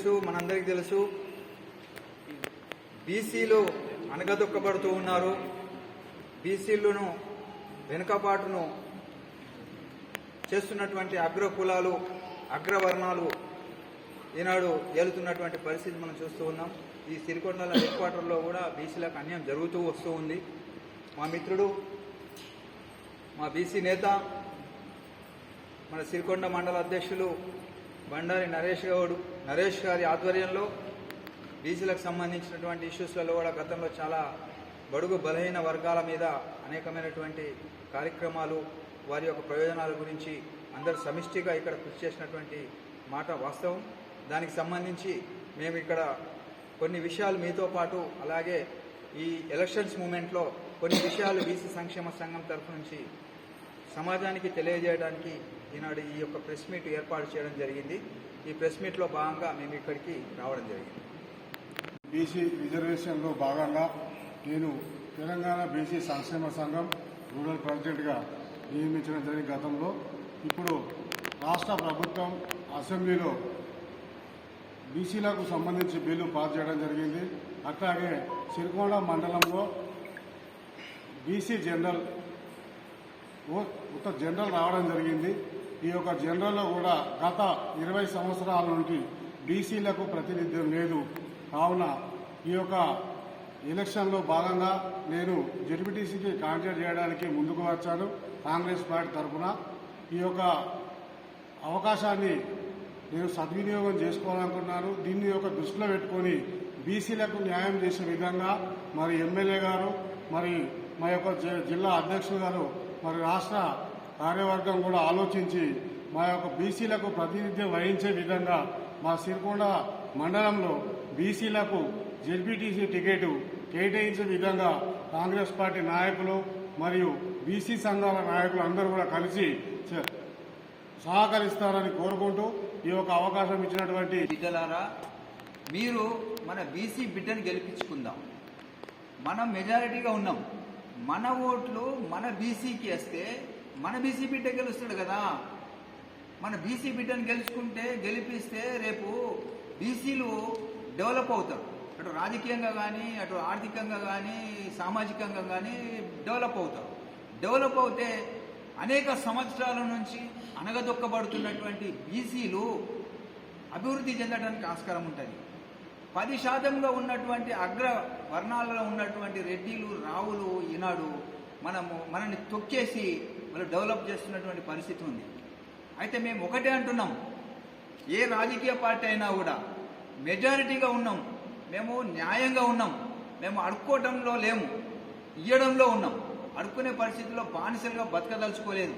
తెలుసు మనందరికీ తెలుసు. బీసీలు అనగదొక్కబడుతూ ఉన్నారు. బీసీలను వెనుకబాటును చేస్తున్నటువంటి అగ్ర కులాలు అగ్రవర్ణాలు ఈనాడు ఏలుతున్నటువంటి పరిస్థితి మనం చూస్తూ ఉన్నాం. ఈ సిరికొండల హెడ్ క్వార్టర్లో కూడా బీసీలకు అన్యాయం జరుగుతూ వస్తూ ఉంది. మా మిత్రుడు మా బీసీ నేత మన సిరికొండ మండల అధ్యక్షులు బండారి నరేష్ గౌడ్ నరేష్ గారి ఆధ్వర్యంలో బీసీలకు సంబంధించినటువంటి ఇష్యూస్లలో కూడా గతంలో చాలా బడుగు బలహీన వర్గాల మీద అనేకమైనటువంటి కార్యక్రమాలు వారి యొక్క ప్రయోజనాల గురించి అందరు సమిష్టిగా ఇక్కడ కృషి చేసినటువంటి మాట వాస్తవం. దానికి సంబంధించి మేము ఇక్కడ కొన్ని విషయాలు మీతో పాటు అలాగే ఈ ఎలక్షన్స్ మూమెంట్లో కొన్ని విషయాలు బీసీ సంక్షేమ సంఘం తరఫు నుంచి సమాజానికి తెలియజేయడానికి ఈనాడు ఈ యొక్క ప్రెస్ మీట్ ఏర్పాటు చేయడం జరిగింది. ఈ ప్రెస్ మీట్లో భాగంగా మేము ఇక్కడికి రావడం జరిగింది. బీసీ రిజర్వేషన్లో భాగంగా నేను తెలంగాణ బీసీ సంక్షేమ సంఘం రూరల్ ప్రెసిడెంట్గా నియమించడం జరిగిన గతంలో. ఇప్పుడు రాష్ట్ర ప్రభుత్వం అసెంబ్లీలో బీసీలకు సంబంధించి బిల్లు పాస్ చేయడం జరిగింది. అట్లాగే సిరికొండ మండలంలో బీసీ జనరల్ ఉత్తర జనరల్ రావడం జరిగింది. ఈ యొక్క జనరల్లో కూడా గత ఇరవై సంవత్సరాల నుండి బీసీలకు ప్రాతినిధ్యం లేదు. కావున ఈ యొక్క ఎలక్షన్లో భాగంగా నేను జెడ్పీటీసీకి కాంటాక్ట్ చేయడానికి ముందుకు వచ్చాను కాంగ్రెస్ పార్టీ తరఫున. ఈ యొక్క అవకాశాన్ని నేను సద్వినియోగం చేసుకోవాలనుకున్నాను దీన్ని యొక్క దృష్టిలో పెట్టుకొని బీసీలకు న్యాయం చేసే విధంగా మరి ఎమ్మెల్యే గారు మరి మా యొక్క జి- జిల్లా అధ్యక్షులు గారు మరి రాష్ట్ర కార్యవర్గం కూడా ఆలోచించి మా యొక్క బీసీలకు ప్రాతినిధ్యం వహించే విధంగా మా సిరికొండ మండలంలో బీసీలకు జెడ్పీటీసీ టికెట్ కేటాయించే విధంగా కాంగ్రెస్ పార్టీ నాయకులు మరియు బీసీ సంఘాల నాయకులు అందరూ కూడా కలిసి సహకరిస్తారని కోరుకుంటూ ఈ యొక్క అవకాశం ఇచ్చినటువంటి బిడ్డలారా మీరు మన బీసీ బిడ్డను గెలిపించుకుందాం. మనం మెజారిటీగా ఉన్నాం. మన ఓట్లు మన బీసీకి వేస్తే మన బీసీ బిడ్డ గెలుస్తాడు కదా. మన బీసీ బిడ్డను గెలుచుకుంటే గెలిపిస్తే రేపు బీసీలు డెవలప్ అవుతారు. అటు రాజకీయంగా కానీ అటు ఆర్థికంగా కానీ సామాజికంగా కానీ డెవలప్ అవుతారు. డెవలప్ అవుతే అనేక సంవత్సరాల నుంచి అనగదొక్కబడుతున్నటువంటి బీసీలు అభివృద్ధి చెందడానికి ఆస్కారం ఉంటుంది. పది శాతంలో ఉన్నటువంటి అగ్ర వర్ణాలలో ఉన్నటువంటి రెడ్డిలు రావులు ఈనాడు మనము మనల్ని తొక్కేసి వాళ్ళు డెవలప్ చేస్తున్నటువంటి పరిస్థితి ఉంది. అయితే మేము ఒకటే అంటున్నాం. ఏ రాజకీయ పార్టీ అయినా కూడా మెజారిటీగా ఉన్నాం. మేము న్యాయంగా ఉన్నాం. మేము అడుక్కోవటంలో లేము. ఇయ్యడంలో ఉన్నాం. అడుక్కునే పరిస్థితుల్లో బానిసలుగా బతకదలుచుకోలేదు.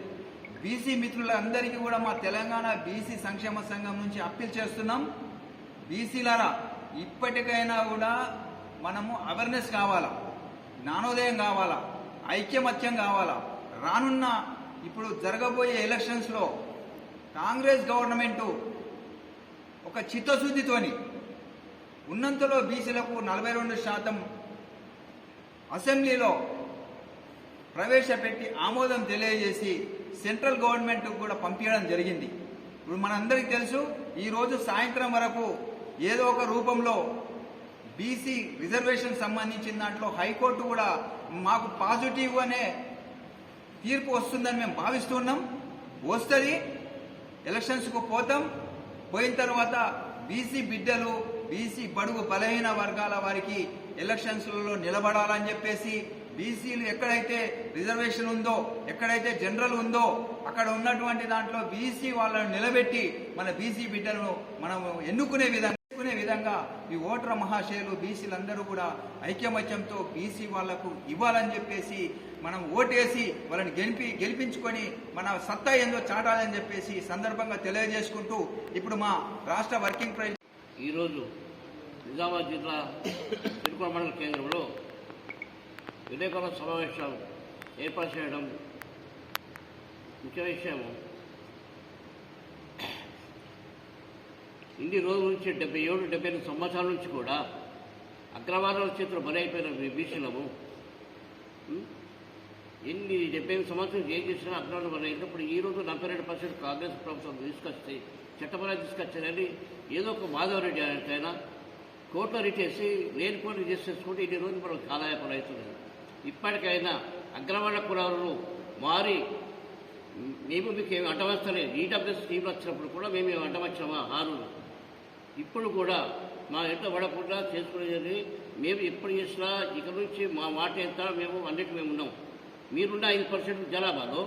బీసీ మిత్రులందరికీ కూడా మా తెలంగాణ బీసీ సంక్షేమ సంఘం నుంచి అప్పీల్ చేస్తున్నాం. బీసీలరా ఇప్పటికైనా కూడా మనము అవేర్నెస్ కావాలా? జ్ఞానోదయం కావాలా? ఐక్యమత్యం కావాలా? రానున్న ఇప్పుడు జరగబోయే ఎలక్షన్స్లో కాంగ్రెస్ గవర్నమెంటు ఒక చిత్తశుద్ధితోని ఉన్నంతలో బీసీలకు నలభై రెండు శాతం అసెంబ్లీలో ప్రవేశపెట్టి ఆమోదం తెలియజేసి సెంట్రల్ గవర్నమెంట్కు కూడా పంపించడం జరిగింది. ఇప్పుడు మనందరికీ తెలుసు ఈరోజు సాయంత్రం వరకు ఏదో ఒక రూపంలో బీసీ రిజర్వేషన్ సంబంధించిన దాంట్లో హైకోర్టు కూడా మాకు పాజిటివ్ అనే తీర్పు వస్తుందని మేము భావిస్తున్నాం వస్తుంది. ఎలక్షన్స్కు పోతాం. పోయిన తర్వాత బీసీ బిడ్డలు బీసీ బడుగు బలహీన వర్గాల వారికి ఎలక్షన్స్లలో నిలబడాలని చెప్పేసి బీసీలు ఎక్కడైతే రిజర్వేషన్ ఉందో ఎక్కడైతే జనరల్ ఉందో అక్కడ ఉన్నటువంటి దాంట్లో బీసీ వాళ్ళను నిలబెట్టి మన బీసీ బిడ్డలను మనం ఎన్నుకునే విధంగా చేసుకునే విధంగా ఈ ఓటర్ మహాశయులు బీసీలందరూ కూడా ఐక్యమత్యంతో బీసీ వాళ్ళకు ఇవ్వాలని చెప్పేసి మనం ఓటేసి వాళ్ళని గెలిపి గెలిపించుకొని మన సత్తా ఏందో చాటాలని చెప్పేసి సందర్భంగా తెలియజేసుకుంటూ ఇప్పుడు మా రాష్ట్ర వర్కింగ్ ప్రెసిడెంట్ ఈరోజు నిజామాబాద్ జిల్లా తిరుపతి మండల కేంద్రంలో విలేకరుల సమావేశాలు ఏర్పాటు చేయడం ముఖ్య విషయం ఇన్ని రోజుల నుంచి డెబ్బై ఏడు డెబ్బై ఎనిమిది సంవత్సరాల నుంచి కూడా అగ్రవాదాల చేతులు బలైపోయిన అయిపోయిన ఎన్ని డెబ్బై ఎనిమిది సంవత్సరం ఏం చేసినా అగ్రవాదం బలైంది ఇప్పుడు ఈ రోజు నలభై రెండు పర్సెంట్ కాంగ్రెస్ ప్రభుత్వం తీసుకొస్తే చట్టపరంగా తీసుకొచ్చారని ఏదో ఒక మాధవరెడ్డి ఆయన కోర్టులో రిటేసి లేని కోర్టు చేసుకుంటే ఇన్ని రోజులు మనం కాలయాపన ఇప్పటికైనా అగ్రవర్ణ కులాలను మారి మేము మీకు ఏమి అడ్డవస్తలే ఈడబ్ల్యూఎస్ స్కీమ్ వచ్చినప్పుడు కూడా మేము ఏమి అడ్డవచ్చామా ఆరు ఇప్పుడు కూడా మా ఇంట్లో పడకుండా చేసుకునేది మేము ఎప్పుడు చేసినా ఇక నుంచి మా మాట ఎంత మేము అన్నిటి మేము ఉన్నాం. మీరున్న ఐదు పర్సెంట్ జనాభాలో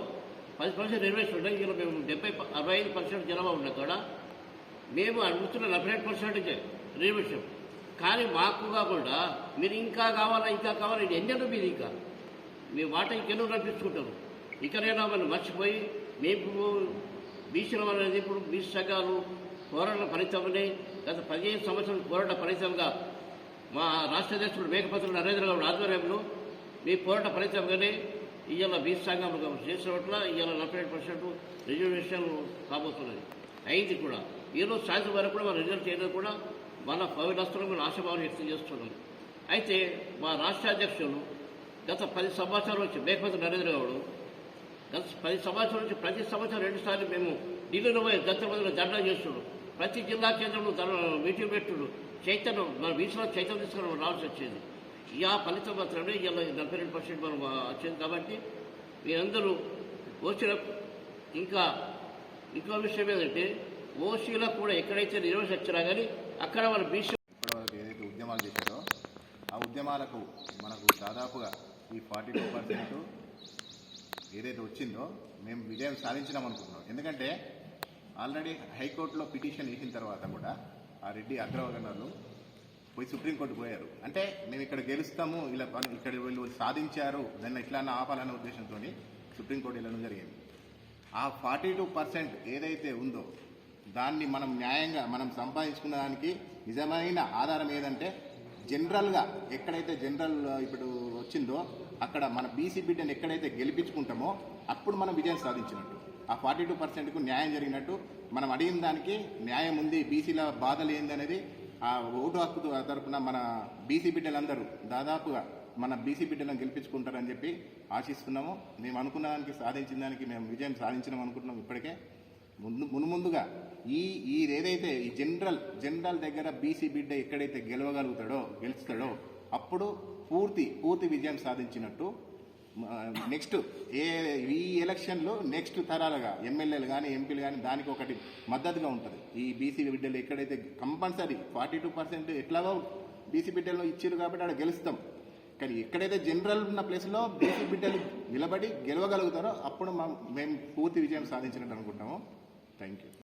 పది పర్సెంట్ రిజర్వేషన్ ఉన్నాయి ఇక్కడ మేము డెబ్బై అరవై ఐదు పర్సెంట్ జనాభా ఉన్న కూడా మేము అడుగుతున్న నలభై ఐదు పర్సెంట్ రిజర్వేషన్ కానీ మాకు కాకుండా మీరు ఇంకా కావాలా ఇంకా కావాలా ఇది ఎన్నెన్నో మీరు ఇంకా. మీ మాట ఇంకెన్నో నడిపించుకుంటారు? ఇకనైనా మనం మర్చిపోయి మేము బీసీల అనేది ఇప్పుడు బీసీ సంఘాలు పోరాట ఫలితమని గత పదిహేను సంవత్సరాల పోరాట ఫలితంగా మా రాష్ట్ర అధ్యక్షుడు మేకపత్రుడు నరేంద్ర గౌడ్ ఆధ్వర్యంలో మీ పోరాట ఫలితంగానే ఇవాళ బీసీ సంఘం చేసిన పట్ల ఇవాళ నలభై ఏడు పర్సెంట్ రిజర్వేషన్ కాబోతున్నది. అయింది కూడా. ఈరోజు సాయంత్రం వరకు కూడా మన రిజల్ట్ చేయడం కూడా మన పవిత్రస్తులను మేము ఆశాభావం వ్యక్తం చేస్తున్నాం అయితే మా రాష్ట్ర అధ్యక్షులు గత పది సంవత్సరాల నుంచి మేకపతి నరేంద్ర గౌడ్ గత పది సంవత్సరాల నుంచి ప్రతి సంవత్సరం రెండు సార్లు మేము ఢిల్లీలో పోయి దత్తపతిలో దండా చేస్తున్నాం ప్రతి జిల్లా కేంద్రంలో ధర మీటింగ్ పెట్టుడు. చైతన్యం మన బీచ్లో చైతన్యం తీసుకుని రావాల్సి వచ్చేది. ఈ ఆ ఫలితం మాత్రమే ఇలా నలభై రెండు పర్సెంట్ మనం వచ్చింది కాబట్టి మీరందరూ వచ్చిన ఇంకా ఇంకో విషయం ఏంటంటే ఓసీలకు కూడా ఎక్కడైతే నిర్వహణ వచ్చినా కానీ అక్కడ మన బీసీ ఏదైతే ఉద్యమాలు చేశారో ఆ ఉద్యమాలకు మనకు దాదాపుగా ఈ ఫార్టీ టూ పర్సెంట్ ఏదైతే వచ్చిందో మేము విజయం సాధించినాం అనుకుంటున్నాం ఎందుకంటే ఆల్రెడీ హైకోర్టులో పిటిషన్ వేసిన తర్వాత కూడా ఆ రెడ్డి అగ్రవర్ణాలు పోయి సుప్రీంకోర్టు పోయారు. అంటే మేము ఇక్కడ గెలుస్తాము ఇలా ఇక్కడ వీళ్ళు సాధించారు దాన్ని ఎట్లా ఆపాలనే ఉద్దేశంతో సుప్రీంకోర్టు వెళ్ళడం జరిగింది. ఆ ఫార్టీ టూ పర్సెంట్ ఏదైతే ఉందో దాన్ని మనం న్యాయంగా మనం సంపాదించుకున్న దానికి నిజమైన ఆధారం ఏదంటే జనరల్గా ఎక్కడైతే జనరల్ ఇప్పుడు వచ్చిందో అక్కడ మన బీసీ బిడ్డను ఎక్కడైతే గెలిపించుకుంటామో అప్పుడు మనం విజయం సాధించినట్టు. ఆ ఫార్టీ టూ పర్సెంట్కు న్యాయం జరిగినట్టు మనం అడిగిన దానికి న్యాయం ఉంది బీసీల బాధలు ఏందనేది ఆ ఓటు హక్కు తరపున మన బీసీ బిడ్డలందరూ దాదాపుగా మన బీసీ బిడ్డలను గెలిపించుకుంటారని చెప్పి ఆశిస్తున్నాము. మేము అనుకున్న దానికి సాధించిన దానికి మేము విజయం సాధించినాం అనుకుంటున్నాం ఇప్పటికే. ముందు మునుముందుగా ఈ ఈ ఏదైతే ఈ జనరల్ జనరల్ దగ్గర బీసీ బిడ్డ ఎక్కడైతే గెలవగలుగుతాడో గెలుస్తాడో అప్పుడు పూర్తి పూర్తి విజయం సాధించినట్టు నెక్స్ట్ ఏ ఈ ఎలక్షన్లో నెక్స్ట్ తరాలుగా ఎమ్మెల్యేలు కానీ ఎంపీలు కానీ దానికి ఒకటి మద్దతుగా ఉంటుంది. ఈ బీసీ బిడ్డలు ఎక్కడైతే కంపల్సరీ ఫార్టీ టూ పర్సెంట్ ఎట్లాగో బీసీ బిడ్డలు ఇచ్చారు కాబట్టి అక్కడ గెలుస్తాం. కానీ ఎక్కడైతే జనరల్ ఉన్న ప్లేస్లో బీసీ బిడ్డలు నిలబడి గెలవగలుగుతారో అప్పుడు మా- మేము పూర్తి విజయం సాధించినట్టు అనుకుంటాము. Thank you